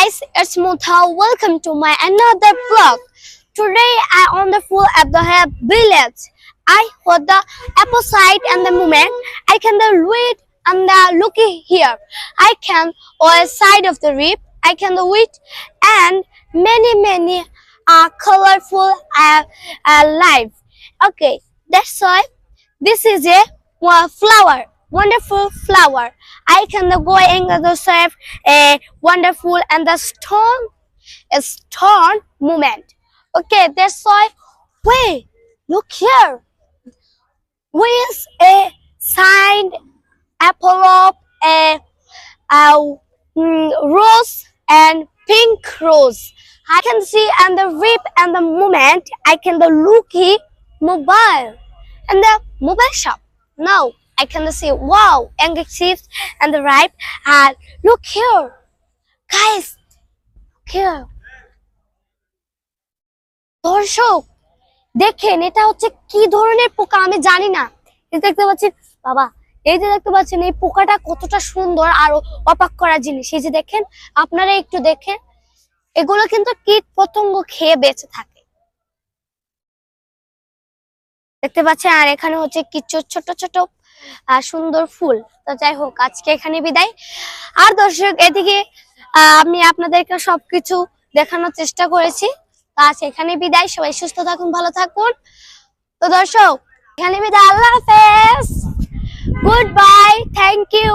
guys, it's Mutha. Welcome to my another vlog. Today I on the full at the village. I hold the apple side and the moment I can the read and the looking here. I can on side of the rib. I can the wheat and many many uh, colorful uh, uh, life. Okay, that's why this is a uh, flower, wonderful flower. I can go and the serve a wonderful and the stone, a stone moment. Okay, that's why. Wait, look here. With a signed apple a, a mm, rose and pink rose. I can see and the rip and the moment I can the looky mobile and the mobile shop. Now I can see wow the chips and the ripe and look here. Guys, look here. দর্শক দেখেন এটা হচ্ছে কি ধরনের পোকা আমি জানি না দেখতে পাচ্ছেন বাবা এই যে দেখতে পাচ্ছেন এই পোকাটা কতটা সুন্দর আর অবাক করা জিনিস এই যে দেখেন আপনারা একটু দেখেন এগুলো কিন্তু কীট পতঙ্গ খেয়ে বেঁচে থাকে দেখতে পাচ্ছেন? আর এখানে হচ্ছে কিছু ছোট ছোট সুন্দর ফুল। তো যাই হোক, আজকে এখানে বিদায়। আর দর্শক, এদিকে আমি আপনাদেরকে সবকিছু দেখানোর চেষ্টা করেছি। আজ এখানে বিদায়। সবাই সুস্থ থাকুন, ভালো থাকুন। তো দর্শক, এখানে বিদায়। আল্লাহ হাফেজ। Good bye thank you